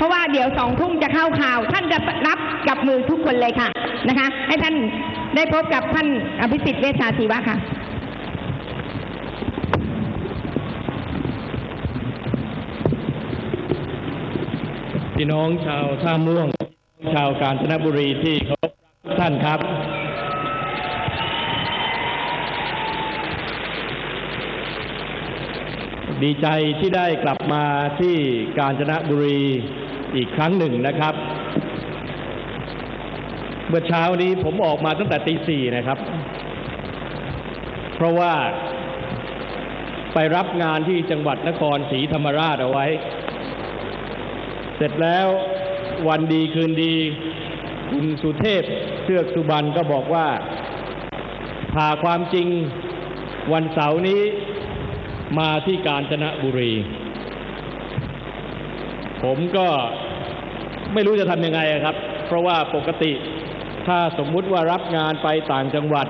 เพราะว่าเดี๋ยวสองทุ่มจะเข้าข่าว ท่านจะรับกับมือทุกคนเลยค่ะนะคะ ให้ท่านได้พบกับท่านอภิสิทธิ์เวชชาชีวะค่ะพี่น้องชาวท่าม่วง ชาวกาญจนบุรีที่เคารพท่านครับ ดีใจที่ได้กลับมาที่กาญจนบุรี อีกครั้งหนึ่งนะครับ เมื่อเช้านี้ผมออกมาตั้งแต่ตีสี่นะครับ เพราะว่าไปรับงานที่จังหวัดนครศรีธรรมราชเอาไว้ เสร็จแล้ววันดีคืนดี คุณสุเทพเทือกสุบรรณก็บอกว่าผ่าความจริงวันเสาร์นี้มาที่กาญจนบุรี ผมก็ไม่รู้จะทำยังไงครับ เพราะว่าปกติถ้าสมมุติว่ารับงานไปต่างจังหวัด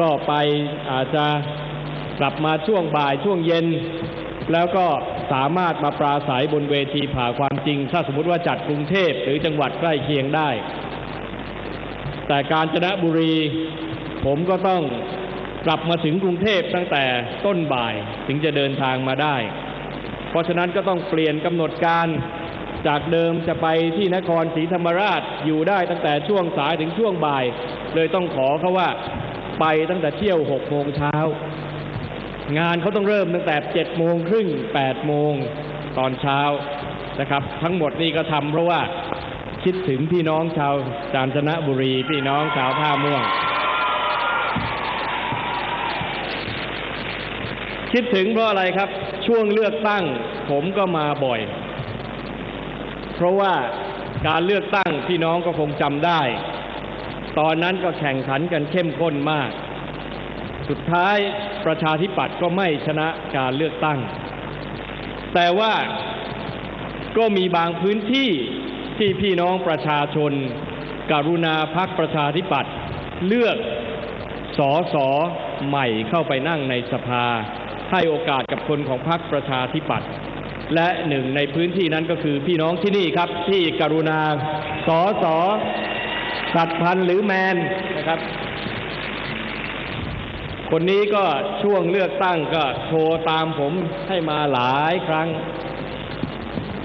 ก็ไปอาจจะกลับมาช่วงบ่ายช่วงเย็น แล้วก็สามารถมาปราศัยบนเวทีผ่าความจริง ถ้าสมมติว่าจัดกรุงเทพหรือจังหวัดใกล้เคียงได้ แต่กาญจนบุรี ผมก็ต้องกลับมาถึงกรุงเทพตั้งแต่ต้นบ่ายถึงจะเดินทางมาได้ เพราะฉะนั้นก็ต้องเปลี่ยนกำหนดการจากเดิมจะไปที่นครศรีธรรมราชอยู่ได้ตั้งแต่ช่วงสายถึงช่วงบ่าย เลยต้องขอเขาว่าไปตั้งแต่เที่ยวหกโมงเช้างานเขาต้องเริ่มตั้งแต่เจ็ดโมงครึ่งแปดโมงตอนเช้านะครับ ทั้งหมดนี่ก็ทำเพราะว่าคิดถึงพี่น้องชาวกาญจนบุรีพี่น้องชาวท่าม่วง คิดถึงเพราะอะไรครับ ช่วงเลือกตั้ง ผมก็มาบ่อย เพราะว่าการเลือกตั้งพี่น้องก็คงจำได้ ตอนนั้นก็แข่งขันกันเข้มข้นมาก สุดท้ายประชาธิปัตย์ก็ไม่ชนะการเลือกตั้ง แต่ว่าก็มีบางพื้นที่ที่พี่น้องประชาชน กรุณาพักประชาธิปัตย์เลือกสอสอใหม่เข้าไปนั่งในสภา ให้โอกาสกับคนของพรรคประชาธิปัตย์และหนึ่งในพื้นที่นั้นก็คือพี่น้องที่นี่ครับ ที่กรุณาสอสอสัตพันธ์หรือแมนนะครับ คนนี้ก็ช่วงเลือกตั้งก็โทรตามผมให้มาหลายครั้ง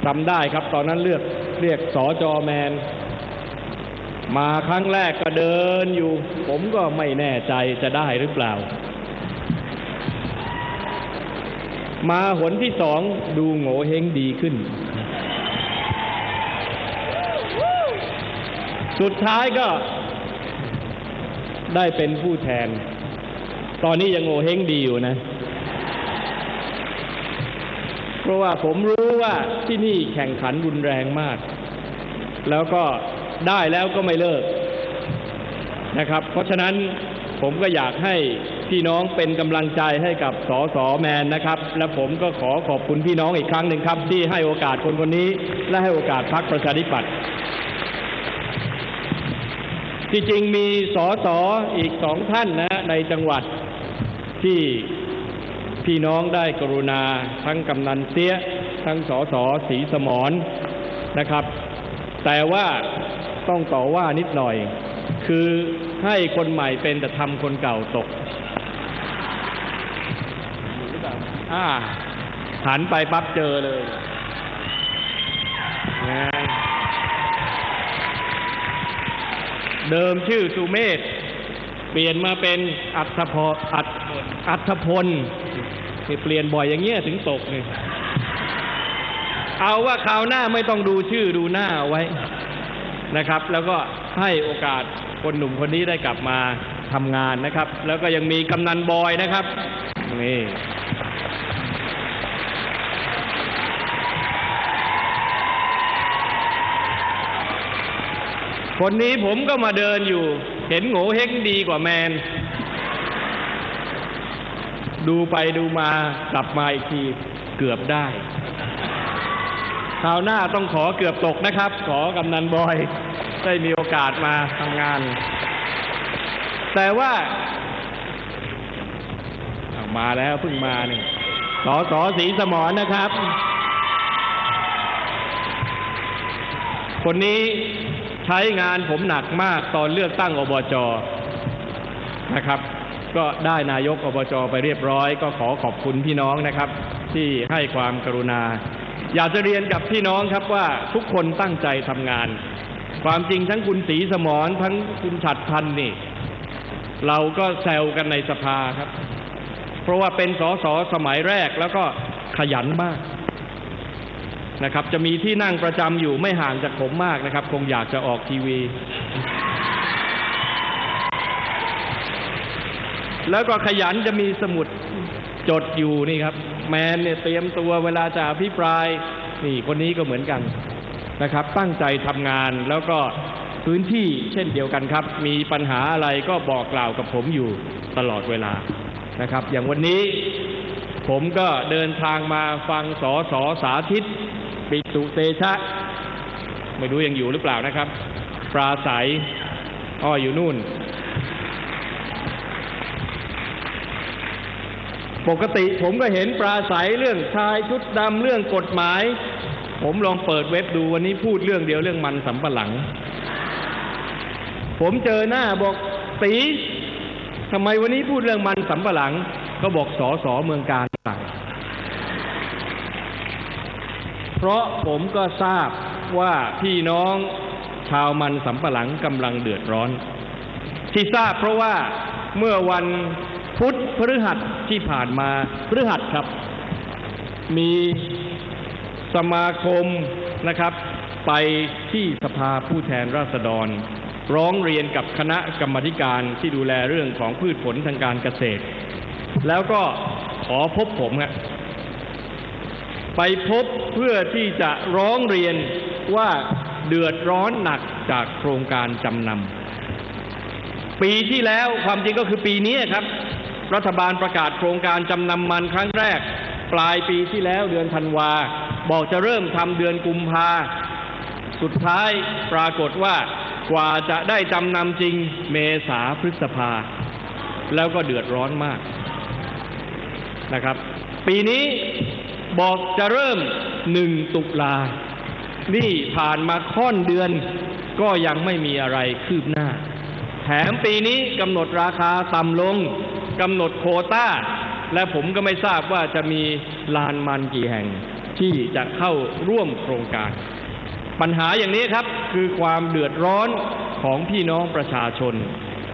จำได้ครับ ตอนนั้นเลือกเรียกสอจอแมน มาครั้งแรกก็เดินอยู่ ผมก็ไม่แน่ใจจะได้หรือเปล่า มาหนที่สองดูโง่เฮงดีขึ้น สุดท้ายก็ได้เป็นผู้แทน ตอนนี้ยังโง่เฮงดีอยู่นะ เพราะว่าผมรู้ว่าที่นี่แข่งขันรุนแรงมาก แล้วก็ได้แล้วก็ไม่เลิกนะครับ เพราะฉะนั้นผมก็อยากให้ พี่น้องเป็นกำลังใจให้กับสอสอแมนนะครับ และผมก็ขอขอบคุณพี่น้องอีกครั้งหนึ่งครับ ที่ให้โอกาสคนคนนี้ และให้โอกาสพรรคประชาธิปัตย์ที่จริงมีสอสออีกสองท่านนะในจังหวัดที่พี่น้องได้กรุณา ทั้งกำนันเตี้ย ทั้งสอสอสีสมรนะครับ แต่ว่าต้องต่อว่านิดหน่อย คือให้คนใหม่เป็นแต่ทำคนเก่าตก อ่าหันไปปั๊บเจอเลยนะเดิมชื่อสุเมธเปลี่ยนมาเป็นอัธพลอัธอัธพลนี่เปลี่ยนบ่อยอย่างเงี้ยถึงตกนี่เอาว่าคราวหน้าไม่ต้องดูชื่อดูหน้าเอาไว้นะครับ แล้วก็ให้โอกาสคนหนุ่มคนนี้ได้กลับมาทำงานนะครับ แล้วก็ยังมีกำนันบอยนะครับนี่ คนนี้ผมก็มาเดินอยู่ เห็นโง่เฮงดีกว่าแมน ดูไปดูมากลับมาอีกทีเกือบได้คราวหน้าต้องขอเกือบตกนะครับ ขอกำนันบอย ได้มีโอกาสมาทำงาน แต่ว่าเอามาแล้วเพิ่งมาหนึ่งสอสอสีสมรนนะครับ คนนี้ ช้งานผมหนักมากตอนเลือกตั้งอบจนะครับ ก็ได้นายกอบจไปเรียบร้อย ก็ขอขอบคุณพี่น้องนะครับ ที่ให้ความกรุณา อยากจะเรียนกับพี่น้องครับว่าทุกคนตั้งใจทำงาน ความจริงทั้งคุณศรีสมรทั้งคุณฉัดพันนี่ เราก็แซวกันในสภาครับ เพราะว่าเป็นสสสมัยแรกแล้วก็ขยันมาก นะครับ จะมีที่นั่งประจำอยู่ไม่ห่างจากผมมากนะครับ คงอยากจะออกทีวี แล้วก็ขยันจะมีสมุดจดอยู่นี่ครับ แมนเนี่ยเตรียมตัวเวลาจะอภิปราย นี่คนนี้ก็เหมือนกันนะครับ ตั้งใจทำงานแล้วก็พื้นที่เช่นเดียวกันครับ มีปัญหาอะไรก็บอกกล่าวกับผมอยู่ตลอดเวลานะครับ อย่างวันนี้ผมก็เดินทางมาฟังสอสอสาธิต ปิตุเตชะ ไม่รู้ยังอยู่หรือเปล่านะครับ ปราศัยอ้ออยู่นู่น ปกติผมก็เห็นปราศัยเรื่องชายชุดดำเรื่องกฎหมาย ผมลองเปิดเว็บดูวันนี้พูดเรื่องเดียวเรื่องมันสำปะหลัง ผมเจอหน้าบอกตีทำไมวันนี้พูดเรื่องมันสำปะหลัง ก็บอกสอสอเมืองการสั่ง เพราะผมก็ทราบว่าพี่น้องชาวมันสำปะหลังกำลังเดือดร้อน ที่ทราบเพราะว่าเมื่อวันพุธพฤหัสที่ผ่านมาพฤหัสครับ มีสมาคมนะครับ ไปที่สภาผู้แทนราษฎร ร้องเรียนกับคณะกรรมการที่ดูแลเรื่องของพืชผลทางการเกษตร แล้วก็ขอพบผมครับ ไปพบเพื่อที่จะร้องเรียนว่าเดือดร้อนหนักจากโครงการจำนำ ปีที่แล้วความจริงก็คือปีนี้ครับ รัฐบาลประกาศโครงการจำนำมันครั้งแรก ปลายปีที่แล้วเดือนธันวา บอกจะเริ่มทำเดือนกุมภาสุดท้ายปรากฏว่ากว่าจะได้จำนำจริงเมษาพฤษภา แล้วก็เดือดร้อนมากนะครับ ปีนี้ บอกจะเริ่มหนึ่งตุลา นี่ผ่านมาค่อนเดือนก็ยังไม่มีอะไรคืบหน้า แถมปีนี้กำหนดราคาต่ำลงกำหนดโควต้า และผมก็ไม่ทราบว่าจะมีลานมันกี่แห่งที่จะเข้าร่วมโครงการ ปัญหาอย่างนี้ครับคือความเดือดร้อนของพี่น้องประชาชน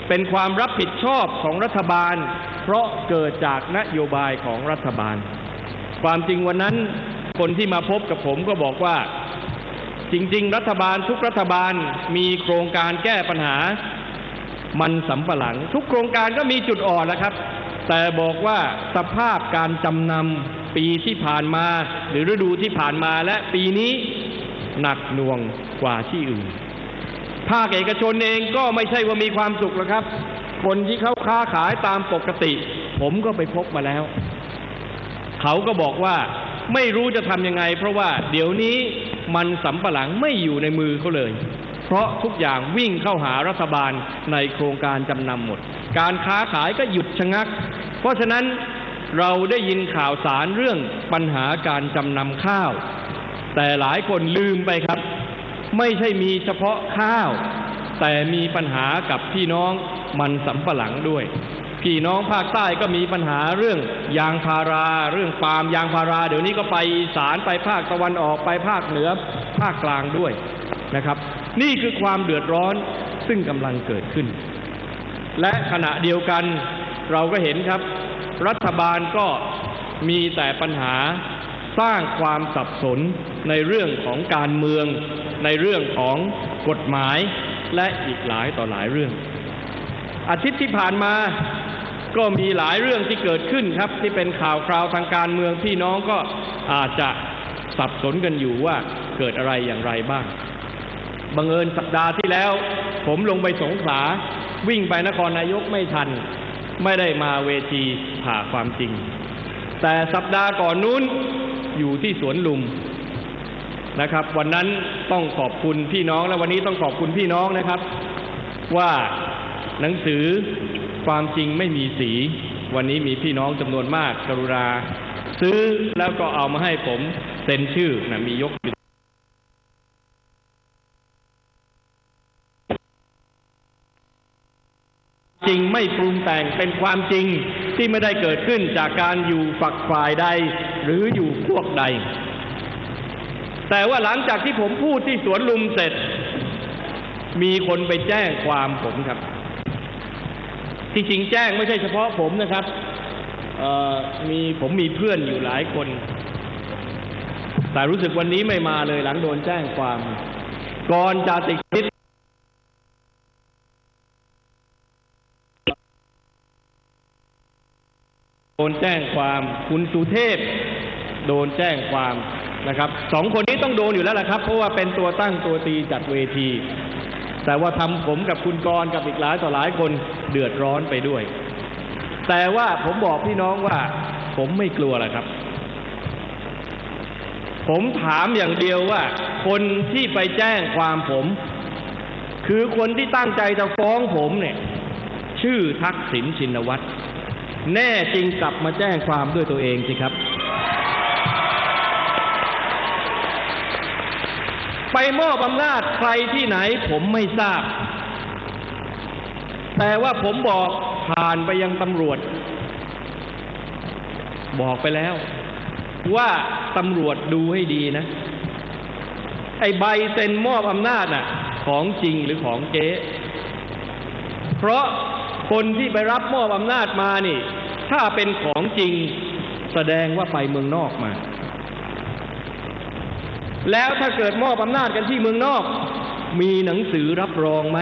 เป็นความรับผิดชอบของรัฐบาล เพราะเกิดจากนโยบายของรัฐบาล ความจริงวันนั้นคนที่มาพบกับผมก็บอกว่า จริง ๆ รัฐบาลทุกรัฐบาลมีโครงการแก้ปัญหา มันสำปะหลัง ทุกโครงการก็มีจุดอ่อนแล้วครับ แต่บอกว่าสภาพการจำนำปีที่ผ่านมา หรือฤดูที่ผ่านมาและปีนี้หนักหน่วงกว่าที่อื่น ภาคเอกชนเองก็ไม่ใช่ว่ามีความสุขหรอกครับ คนที่เขาค้าขายตามปกติ ผมก็ไปพบมาแล้ว เขาก็บอกว่าไม่รู้จะทำยังไง เพราะว่าเดี๋ยวนี้มันสำปะหลังไม่อยู่ในมือเขาเลย เพราะทุกอย่างวิ่งเข้าหารัฐบาลในโครงการจำนำหมด การค้าขายก็หยุดชะงัก เพราะฉะนั้นเราได้ยินข่าวสารเรื่องปัญหาการจำนำข้าว แต่หลายคนลืมไปครับ ไม่ใช่มีเฉพาะข้าว แต่มีปัญหากับพี่น้องมันสำปะหลังด้วย พี่น้องภาคใต้ก็มีปัญหาเรื่องยางพารา เรื่องปาล์มยางพารา เดี๋ยวนี้ก็ไปสารไปภาคตะวันออกไปภาคเหนือภาคกลางด้วยนะครับ นี่คือความเดือดร้อนซึ่งกำลังเกิดขึ้น และขณะเดียวกันเราก็เห็นครับ รัฐบาลก็มีแต่ปัญหาสร้างความสับสนในเรื่องของการเมือง ในเรื่องของกฎหมายและอีกหลายต่อหลายเรื่อง อาทิตย์ที่ผ่านมา ก็มีหลายเรื่องที่เกิดขึ้นครับ ที่เป็นข่าวคราวทางการเมืองพี่น้องก็อาจจะสับสนกันอยู่ว่าเกิดอะไรอย่างไรบ้างบังเอิญสัปดาห์ที่แล้ว ผมลงไปสงขลาวิ่งไปนครนายกไม่ทัน ไม่ได้มาเวทีผ่าความจริง แต่สัปดาห์ก่อนนู้นอยู่ที่สวนลุมนะครับ วันนั้นต้องขอบคุณพี่น้องและวันนี้ต้องขอบคุณพี่น้องนะครับ ว่าหนังสือ ความจริงไม่มีสี วันนี้มีพี่น้องจำนวนมากกรุณาซื้อแล้วก็เอามาให้ผมเซ็นชื่อนะมียกจริงไม่ปรุงแต่งเป็นความจริงที่ไม่ได้เกิดขึ้นจากการอยู่ฝักฝ่ายใด หรืออยู่พวกใด แต่ว่าหลังจากที่ผมพูดที่สวนลุมเสร็จ มีคนไปแจ้งความผมครับ ที่จริงแจ้งไม่ใช่เฉพาะผมนะครับมีผมมีเพื่อนอยู่หลายคน แต่รู้สึกวันนี้ไม่มาเลยหลังโดนแจ้งความ ก่อนจาติคิดโดนแจ้งความคุณสุเทพ โดนแจ้งความนะครับสองคนนี้ต้องโดนอยู่แล้วล่ะครับ เพราะว่าเป็นตัวตั้งตัวตีจัดเวที แต่ว่าทำผมกับคุณกรกับอีกหลายต่อหลายคนเดือดร้อนไปด้วย แต่ว่าผมบอกพี่น้องว่า ผมไม่กลัวแหละครับ ผมถามอย่างเดียวว่า คนที่ไปแจ้งความผม คือคนที่ตั้งใจจะฟ้องผมเนี่ย ชื่อทักษิณชินวัตรแน่จริงกลับมาแจ้งความด้วยตัวเองสิครับ ไปมอบอำนาจใครที่ไหนผมไม่ทราบ แต่ว่าผมบอกผ่านไปยังตำรวจ บอกไปแล้ว ว่าตำรวจดูให้ดีนะ ไอใบเซ็นมอบอำนาจน่ะ ของจริงหรือของเก๊เพราะคนที่ไปรับมอบอำนาจมานี่ ถ้าเป็นของจริงแสดงว่าไปเมืองนอกมา แล้วถ้าเกิดมอบอำนาจกันที่เมืองนอก มีหนังสือรับรองไหม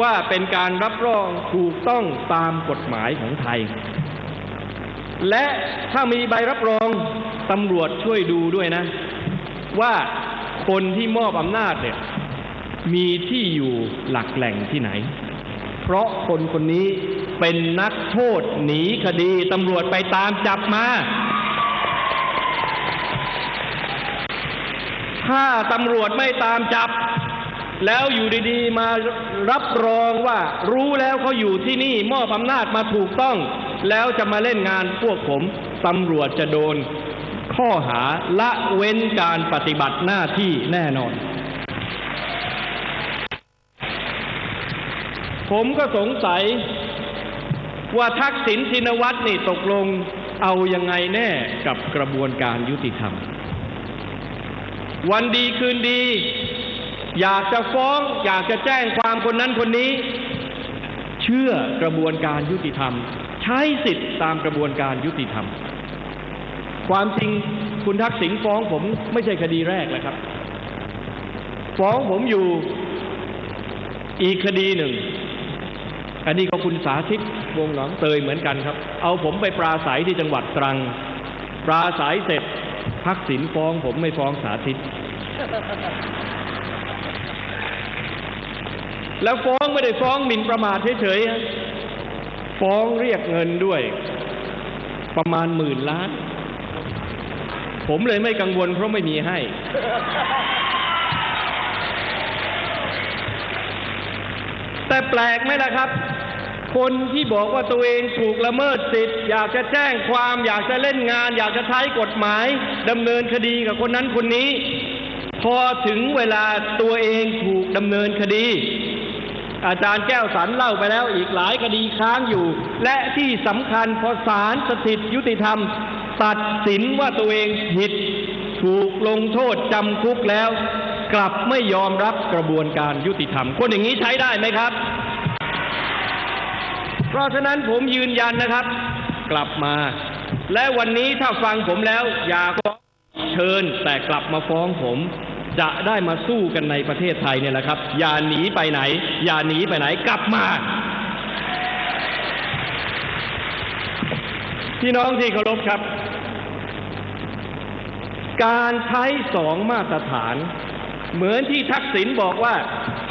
ว่าเป็นการรับรองถูกต้องตามกฎหมายของไทย และถ้ามีใบรับรองตำรวจช่วยดูด้วยนะ ว่าคนที่มอบอำนาจเนี่ยมีที่อยู่หลักแหล่งที่ไหน เพราะคนคนนี้เป็นนักโทษหนีคดีตำรวจไปตามจับมา ถ้าตำรวจไม่ตามจับ แล้วอยู่ดีๆมารับรองว่า รู้แล้วเขาอยู่ที่นี่มอบอำนาจมาถูกต้อง แล้วจะมาเล่นงานพวกผมตำรวจจะโดน ข้อหาละเว้นการปฏิบัติหน้าที่แน่นอน ผมก็สงสัยว่าทักษิณชินวัตรนี่ตกลงเอายังไงแน่กับกระบวนการยุติธรรม วันดีคืนดี อยากจะฟ้อง อยากจะแจ้งความคนนั้นคนนี้ เชื่อกระบวนการยุติธรรม ใช้สิทธิ์ตามกระบวนการยุติธรรม ความจริงคุณทักษิณฟ้องผมไม่ใช่คดีแรกแล้วครับ ฟ้องผมอยู่อีกคดีหนึ่ง อันนี้ก็คุณสาธิตวงหนองเตยเหมือนกันครับ เอาผมไปปราศัยที่จังหวัดตรัง ปราศัยเสร็จทักษิณฟ้องผมไม่ฟ้องสาธิต แล้วฟ้องไม่ได้ฟ้องหมิ่นประมาทเฉยๆฟ้องเรียกเงินด้วย ประมาณหมื่นล้าน ผมเลยไม่กังวลเพราะไม่มีให้ แต่แปลกไหมล่ะครับ คนที่บอกว่าตัวเองถูกละเมิดสิทธิ์อยากจะแจ้งความอยากจะเล่นงาน อยากจะใช้กฎหมายดำเนินคดีกับคนนั้นคนนี้ พอถึงเวลาตัวเองถูกดำเนินคดี อาจารย์แก้วสันเล่าไปแล้วอีกหลายคดีค้างอยู่ และที่สำคัญพอศาลสถิตยุติธรรม ตัดสินว่าตัวเองผิด ถูกลงโทษจำคุกแล้ว กลับไม่ยอมรับกระบวนการยุติธรรม คนอย่างนี้ใช้ได้ไหมครับ เพราะฉะนั้นผมยืนยันนะครับ กลับมา และวันนี้ถ้าฟังผมแล้ว อย่าฟ้องเชิญแต่กลับมาฟ้องผม จะได้มาสู้กันในประเทศไทยเนี่ยแหละครับ อย่าหนีไปไหน อย่าหนีไปไหนกลับมาพี่น้องที่เคารพครับ การใช้สองมาตรฐาน เหมือนที่ทักษิณบอกว่า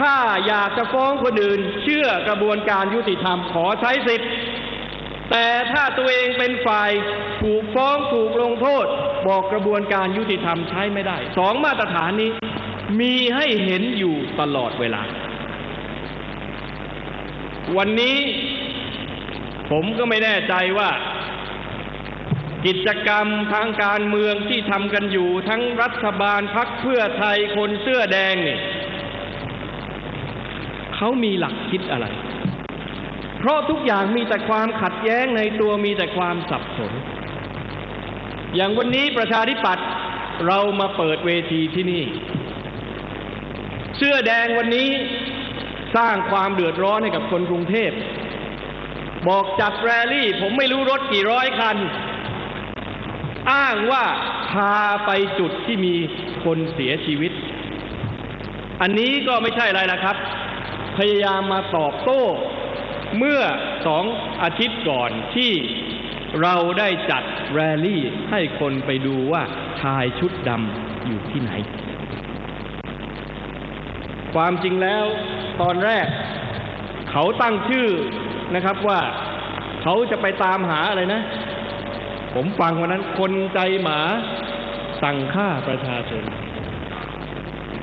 ถ้าอยากจะฟ้องคนอื่น เชื่อกระบวนการยุติธรรมขอใช้สิทธิ์ แต่ถ้าตัวเองเป็นฝ่ายถูกฟ้องถูกลงโทษ บอกกระบวนการยุติธรรมใช้ไม่ได้สองมาตรฐานนี้ มีให้เห็นอยู่ตลอดเวลา วันนี้ผมก็ไม่แน่ใจว่า กิจกรรมทางการเมืองที่ทำกันอยู่ทั้งรัฐบาลพักเพื่อไทยคนเสื้อแดงนี่ เขามีหลักคิดอะไร เพราะทุกอย่างมีแต่ความขัดแย้งในตัวมีแต่ความสับสน อย่างวันนี้ประชาธิปัตย์เรามาเปิดเวทีที่นี่ เสื้อแดงวันนี้สร้างความเดือดร้อนให้กับคนกรุงเทพ บอกจัดแรลลี่ ผมไม่รู้รถกี่ร้อยคัน อ้างว่าพาไปจุดที่มีคนเสียชีวิต อันนี้ก็ไม่ใช่อะไรละครับ พยายามมาตอบโต้ เมื่อสองอาทิตย์ก่อนที่เราได้จัดแรลลี่ให้คนไปดูว่าชายชุดดำอยู่ที่ไหน ความจริงแล้วตอนแรก เขาตั้งชื่อนะครับว่าเขาจะไปตามหาอะไรนะ ผมฟังวันนั้นคนใจหมาสั่งฆ่าประชาชน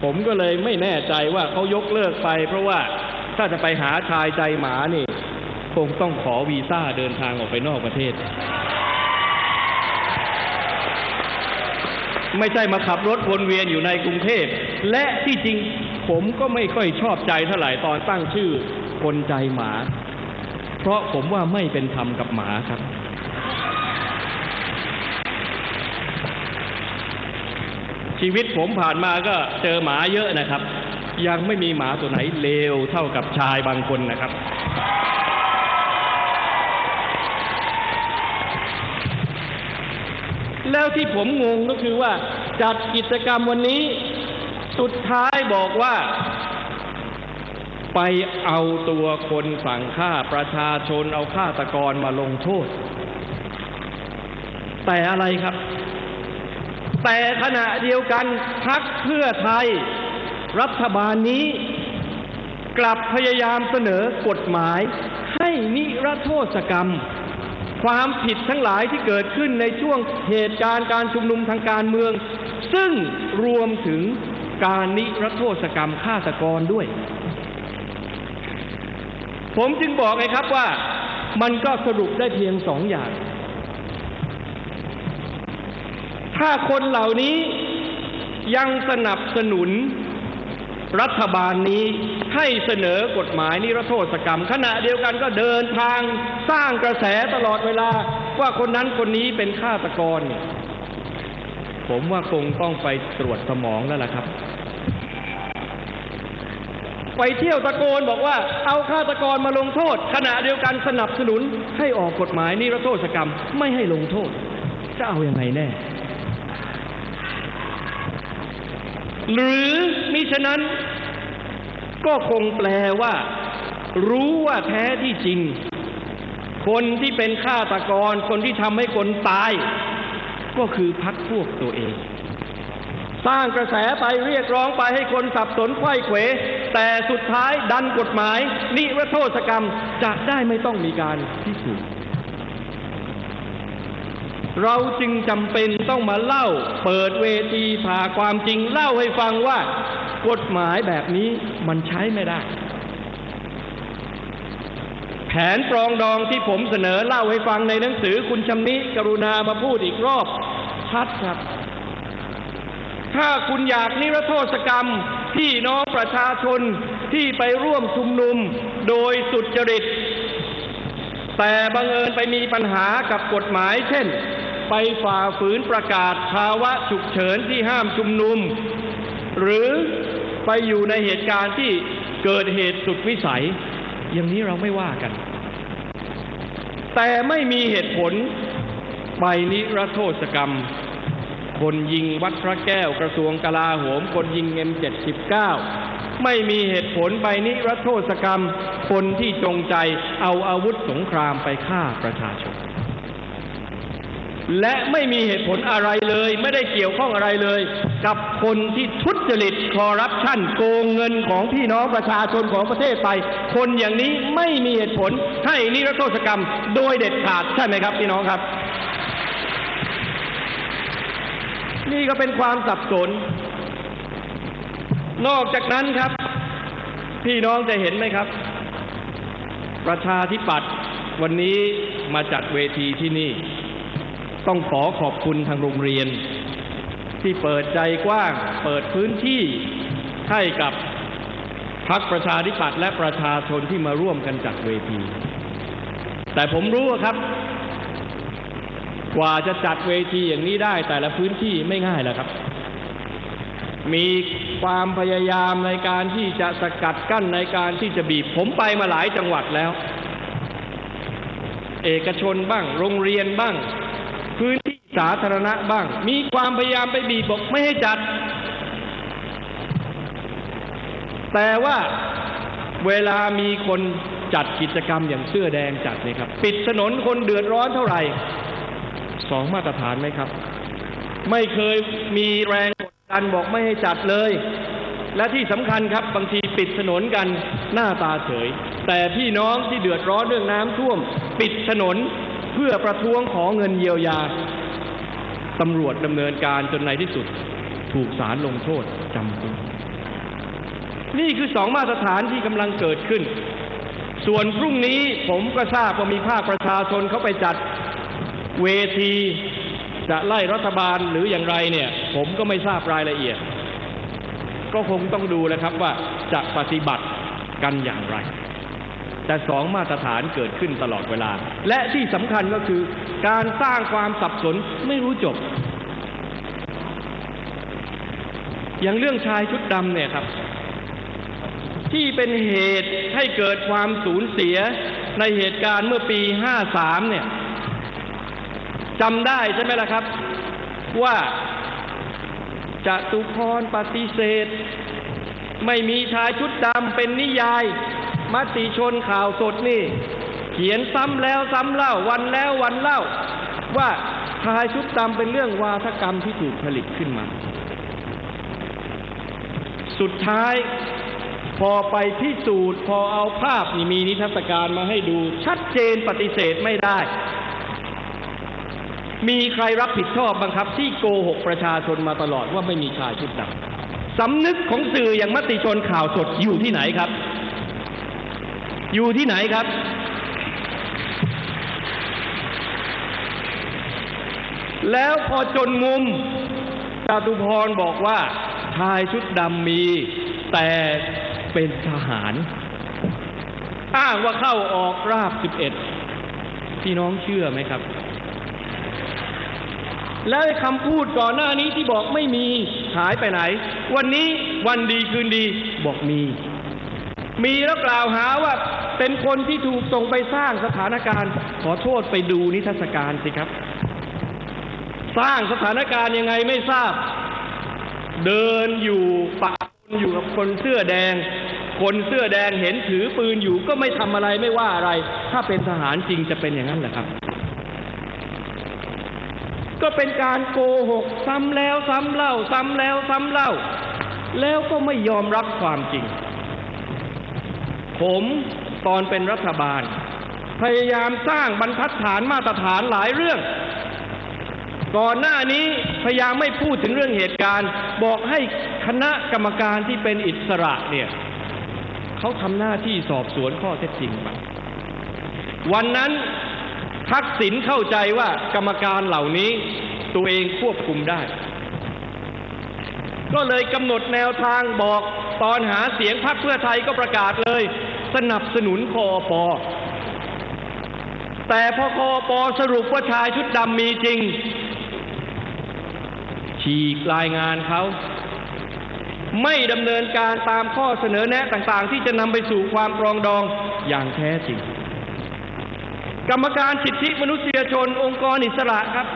ผมก็เลยไม่แน่ใจว่าเขายกเลิกไป เพราะว่าถ้าจะไปหาชายใจหมานี่ คงต้องขอวีซ่าเดินทางออกไปนอกประเทศ ไม่ใช่มาขับรถวนเวียนอยู่ในกรุงเทพ และที่จริงผมก็ไม่ค่อยชอบใจเท่าไหร่ตอนตั้งชื่อคนใจหมา เพราะผมว่าไม่เป็นธรรมกับหมาครับ ชีวิตผมผ่านมาก็เจอหมาเยอะนะครับ ยังไม่มีหมาตัวไหนเลวเท่ากับชายบางคนนะครับ แล้วที่ผมงงก็คือว่าจัดกิจกรรมวันนี้ สุดท้ายบอกว่า ไปเอาตัวคนสั่งฆ่าประชาชนเอาฆาตกรมาลงโทษ แต่อะไรครับ แต่ขณะเดียวกันพักเพื่อไทย รัฐบาลนี้ กลับพยายามเสนอกฎหมาย ให้นิรโทษกรรม ความผิดทั้งหลายที่เกิดขึ้นในช่วงเหตุการณ์การชุมนุมทางการเมือง ซึ่งรวมถึงการนิรโทษกรรมฆาตกรด้วย ผมจึงบอกไงครับว่ามันก็สรุปได้เพียงสองอย่าง ถ้าคนเหล่านี้ยังสนับสนุนรัฐบาลนี้ให้เสนอกฎหมายนิรโทษกรรม ขณะเดียวกันก็เดินทางสร้างกระแสตลอดเวลา ว่าคนนั้นคนนี้เป็นฆาตกร ผมว่าคงต้องไปตรวจสมองแล้วล่ะครับ ไปเที่ยวตะโกนบอกว่า เอาฆาตกรมาลงโทษ ขณะเดียวกันสนับสนุนให้ออกกฎหมายนิรโทษกรรม ไม่ให้ลงโทษ จะเอาอยัางไงแน่ หรือมิฉะนั้น ก็คงแปลว่า รู้ว่าแท้ที่จริง คนที่เป็นฆาตกร คนที่ทำให้คนตาย ก็คือพักพวกตัวเอง สร้างกระแสไปเรียกร้องไปให้คนสับสนไขว้เขว แต่สุดท้ายดันกฎหมาย นิรโทษกรรมจะได้ไม่ต้องมีการพิสูจน์ เราจึงจำเป็นต้องมาเล่า เปิดเวทีผ่าความจริงเล่าให้ฟังว่า กฎหมายแบบนี้มันใช้ไม่ได้ แผนปรองดองที่ผมเสนอเล่าให้ฟังในหนังสือคุณชำนิกรุณามาพูดอีกรอบ ชัดครับ ถ้าคุณอยากนิรโทษกรรมพี่น้องประชาชนที่ไปร่วมชุมนุมโดยสุจริตแต่บังเอิญไปมีปัญหากับกฎหมายเช่น ไปฝ่าฝืนประกาศภาวะฉุกเฉินที่ห้ามชุมนุม หรือไปอยู่ในเหตุการณ์ที่เกิดเหตุสุดวิสัย อย่างนี้เราไม่ว่ากัน แต่ไม่มีเหตุผลไปนิรโทษกรรม คนยิงวัดพระแก้วกระทรวงกลาโหม คนยิงเอ็มเจ็ดสิบเก้าไม่มีเหตุผลไปนิรโทษกรรม คนที่จงใจเอาอาวุธสงครามไปฆ่าประชาชน และไม่มีเหตุผลอะไรเลย ไม่ได้เกี่ยวข้องอะไรเลย กับคนที่ทุจริตคอร์รัปชันโกงเงินของพี่น้องประชาชนของประเทศไป คนอย่างนี้ไม่มีเหตุผลให้นิรโทษกรรมโดยเด็ดขาดใช่ไหมครับพี่น้องครับ นี่ก็เป็นความสับสน นอกจากนั้นครับ พี่น้องจะเห็นไหมครับ ประชาธิปัตย์วันนี้มาจัดเวทีที่นี่ ต้องขอขอบคุณทางโรงเรียน ที่เปิดใจกว้าง เปิดพื้นที่ให้กับพรรคประชาธิปัตย์และประชาชนที่มาร่วมกันจัดเวที แต่ผมรู้ครับ กว่าจะจัดเวทีอย่างนี้ได้แต่ละพื้นที่ไม่ง่ายแล้วครับ มีความพยายามในการที่จะสกัดกั้นในการที่จะบีบผมไปมาหลายจังหวัดแล้ว เอกชนบ้าง โรงเรียนบ้าง สาธารณะบ้าง มีความพยายามไปบีบบอกไม่ให้จัด แต่ว่าเวลามีคนจัดกิจกรรมอย่างเสื้อแดงจัดเนี่ยครับ ปิดถนนคนเดือดร้อนเท่าไหร่สองมาตรฐานไหมครับ ไม่เคยมีแรงกดดันบอกไม่ให้จัดเลย และที่สำคัญครับบางทีปิดถนนกันหน้าตาเฉย แต่พี่น้องที่เดือดร้อนเรื่องน้ำท่วม ปิดถนนเพื่อประท้วงขอเงินเยียวยา ตำรวจดำเนินการจนในที่สุด ถูกศาลลงโทษจำคุกนี่คือสองมาตรฐานที่กำลังเกิดขึ้น ส่วนพรุ่งนี้ผมก็ทราบว่ามีภาคประชาชนเขาไปจัดเวทีจะไล่รัฐบาลหรืออย่างไรเนี่ย ผมก็ไม่ทราบรายละเอียด ก็คงต้องดูแลครับว่าจะปฏิบัติกันอย่างไร แต่สองมาตรฐานเกิดขึ้นตลอดเวลา และที่สำคัญก็คือการสร้างความสับสนไม่รู้จบ อย่างเรื่องชายชุดดำเนี่ยครับ ที่เป็นเหตุให้เกิดความสูญเสียในเหตุการณ์เมื่อปี 53 เนี่ยจำได้ใช่ไหมล่ะครับ ว่าจะตุพรปฏิเสธ ไม่มีชายชุดดำเป็นนิยายมติชนข่าวสดนี่ เขียนซ้ำแล้วซ้ำเล่าวันแล้ววันเล่า ว่าชายชุดดำเป็นเรื่องวาทกรรมที่ถูกผลิตขึ้นมา สุดท้ายพอไปพิสูจน์พอเอาภาพนี่มีนิทรรศการมาให้ดู ชัดเจนปฏิเสธไม่ได้ มีใครรับผิดชอบบ้างคับที่โกหกประชาชนมาตลอดว่าไม่มีชายชุดดำสำนึกของสื่ออย่างมติชนข่าวสดอยู่ที่ไหนครับ อยู่ที่ไหนครับ แล้วพอจนมุมจตุพรบอกว่าายชุดดำมี แต่เป็นทหาร อ้างว่าเข้าออกราบสิบเอ็ดพี่น้องเชื่อไหมครับ แล้วคำพูดก่อนหน้านี้ที่บอกไม่มีหายไปไหน วันนี้วันดีคืนดีบอกมี มีแล้วกล่าวหาว่าเป็นคนที่ถูกส่งไปสร้างสถานการณ์ ขอโทษไปดูนิทรรศการสิครับ สร้างสถานการณ์ยังไงไม่ทราบ เดินอยู่ปะปนอยู่กับคนเสื้อแดง คนเสื้อแดงเห็นถือปืนอยู่ก็ไม่ทำอะไรไม่ว่าอะไร ถ้าเป็นทหารจริงจะเป็นอย่างนั้นเหรอครับ ก็เป็นการโกหกซ้ำแล้วซ้ำเล่า ซ้ำแล้วซ้ำเล่า แล้วก็ไม่ยอมรับความจริง ผมตอนเป็นรัฐบาล พยายามสร้างบรรทัดฐานมาตรฐานหลายเรื่อง ก่อนหน้านี้ พยายามไม่พูดถึงเรื่องเหตุการณ์ บอกให้คณะกรรมการที่เป็นอิสระเนี่ยเขาทำหน้าที่สอบสวนข้อเท็จจริงไปวันนั้นทักษิณเข้าใจว่ากรรมการเหล่านี้ตัวเองควบคุมได้ ก็เลยกำหนดแนวทางบอกตอนหาเสียงพรรคเพื่อไทยก็ประกาศเลย สนับสนุนคอปอแต่พอคอปอสรุปว่าชายชุดดำมีจริง ฉีกรายงานเขาไม่ดำเนินการตามข้อเสนอแนะต่างๆ ที่จะนำไปสู่ความปรองดองอย่างแท้จริง กรรมการสิทธิมนุษยชนองค์กรอิสระครับ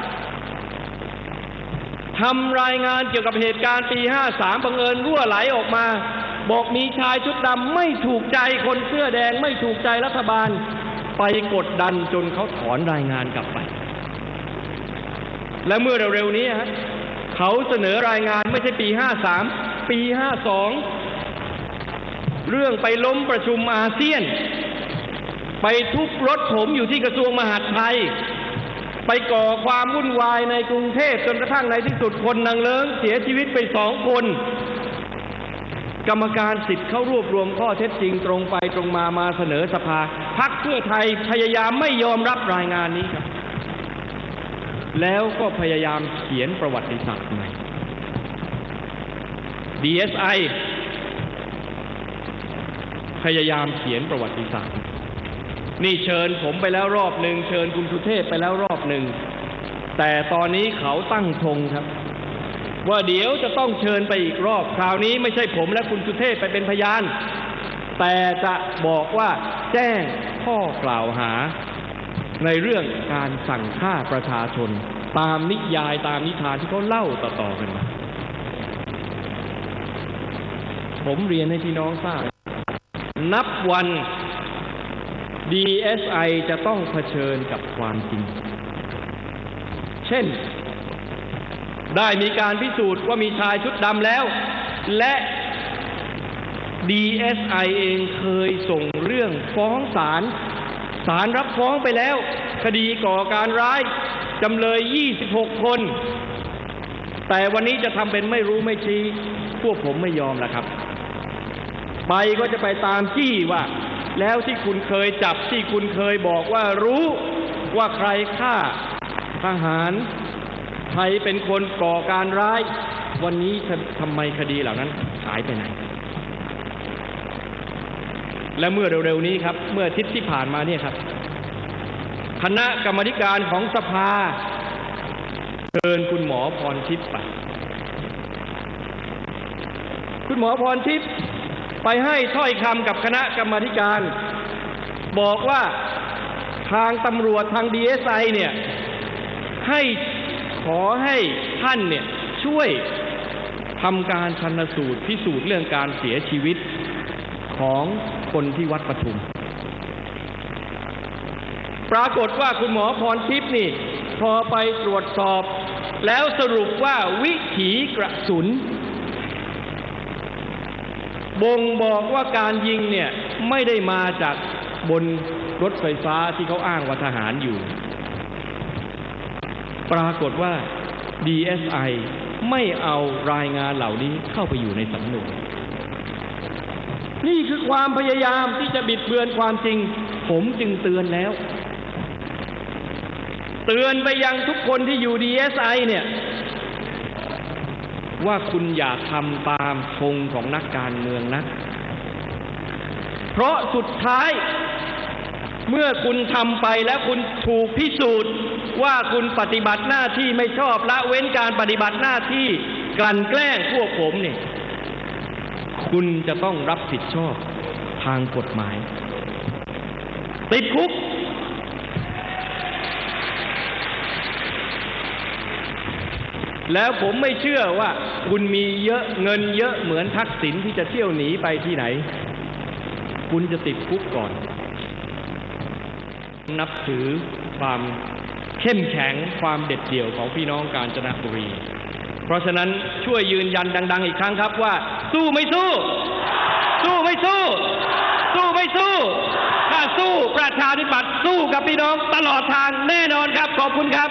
ทำรายงานเกี่ยวกับเหตุการณ์ปี 53 บังเอิญรั่วไหลออกมา บอกมีชายชุดดำไม่ถูกใจคนเสื้อแดงไม่ถูกใจรัฐบาล ไปกดดันจนเขาถอนรายงานกลับไป และเมื่อเร็วๆนี้ฮะ เขาเสนอรายงานไม่ใช่ปี 53 ปี 52 เรื่องไปล้มประชุมอาเซียน ไปทุบรถผมอยู่ที่กระทรวงมหาดไทย ไปก่อความวุ่นวายในกรุงเทพจนกระทั่งในที่สุดคนนางเลิงเสียชีวิตไปสองคน กรรมการสิทธิ์เข้ารวบรวมข้อเท็จจริงตรงไปตรงมามาเสนอสภาพักเพื่อไทยพยายามไม่ยอมรับรายงานนี้ครับ แล้วก็พยายามเขียนประวัติศาสตร์ใหม่ DSI พยายามเขียนประวัติศาสตร์ นี่เชิญผมไปแล้วรอบหนึ่งเชิญคุณสุเทพไปแล้วรอบหนึ่ง แต่ตอนนี้เขาตั้งธงครับ ว่าเดี๋ยวจะต้องเชิญไปอีกรอบ คราวนี้ไม่ใช่ผมและคุณสุเทพไปเป็นพยาน แต่จะบอกว่าแจ้งข้อกล่าวหา ในเรื่องการสั่งฆ่าประชาชน ตามนิยายตามนิทานที่เขาเล่าต่อๆกันมาผมเรียนให้พี่น้องทราบ นับวัน DSI จะต้องเผชิญกับความจริง เช่น ได้มีการพิสูจน์ว่ามีชายชุดดำแล้ว และ DSI เองเคยส่งเรื่องฟ้องศาล ศาลรับฟ้องไปแล้ว คดีก่อการร้ายจำเลย 26 คน แต่วันนี้จะทำเป็นไม่รู้ไม่ชี้ พวกผมไม่ยอมละครับ ไปก็จะไปตามจี้ว่า แล้วที่คุณเคยจับที่คุณเคยบอกว่ารู้ว่าใครฆ่าทหารใครเป็นคนก่อการร้าย วันนี้ทำไมคดีเหล่านั้นหายไปไหน และเมื่อเร็วๆนี้ครับ เมื่ออาทิตย์ที่ผ่านมาเนี่ยครับคณะกรรมธิการของสภาเชิญคุณหมอพรทิพย์ไป คุณหมอพรทิพย์ไปให้ถ้อยคำกับคณะกรรมธิการ บอกว่าทางตำรวจทางดีเอสไอเนี่ย ให้ขอให้ท่านเนี่ยช่วยทำการชันสูตรพิสูจน์เรื่องการเสียชีวิต ของคนที่วัดปทุม ปรากฏว่าคุณหมอพรทิพย์นี่ พอไปตรวจสอบ แล้วสรุปว่าวิถีกระสุน บ่งบอกว่าการยิงเนี่ย ไม่ได้มาจากบนรถไฟฟ้าที่เขาอ้างว่าทหารอยู่ ปรากฏว่า DSI ไม่เอารายงานเหล่านี้เข้าไปอยู่ในสำนวน นี่คือความพยายามที่จะบิดเบือนความจริง ผมจึงเตือนแล้ว เตือนไปยังทุกคนที่อยู่ DSI เนี่ย ว่าคุณอย่าทำตามธงของนักการเมืองนะ เพราะสุดท้ายเมื่อคุณทำไปแล้วคุณถูกพิสูจน์ว่าคุณปฏิบัติหน้าที่ไม่ชอบละเว้นการปฏิบัติหน้าที่กลั่นแกล้งพวกผมเนี่ย คุณจะต้องรับผิดชอบทางกฎหมาย ติดคุก แล้วผมไม่เชื่อว่า คุณมีเยอะเงินเยอะเหมือนทักษิณที่จะเที่ยวหนีไปที่ไหน คุณจะติดคุกก่อน นับถือความเข้มแข็งความเด็ดเดี่ยวของพี่น้องกาญจนบุรี เพราะฉะนั้นช่วยยืนยันดัง ๆ อีกครั้งครับว่า สู้ไม่สู้ สู้ไม่สู้ สู้ไม่สู้ ถ้าสู้ประชาธิปัตย์สู้กับพี่น้องตลอดทางแน่นอนครับ ขอบคุณครับ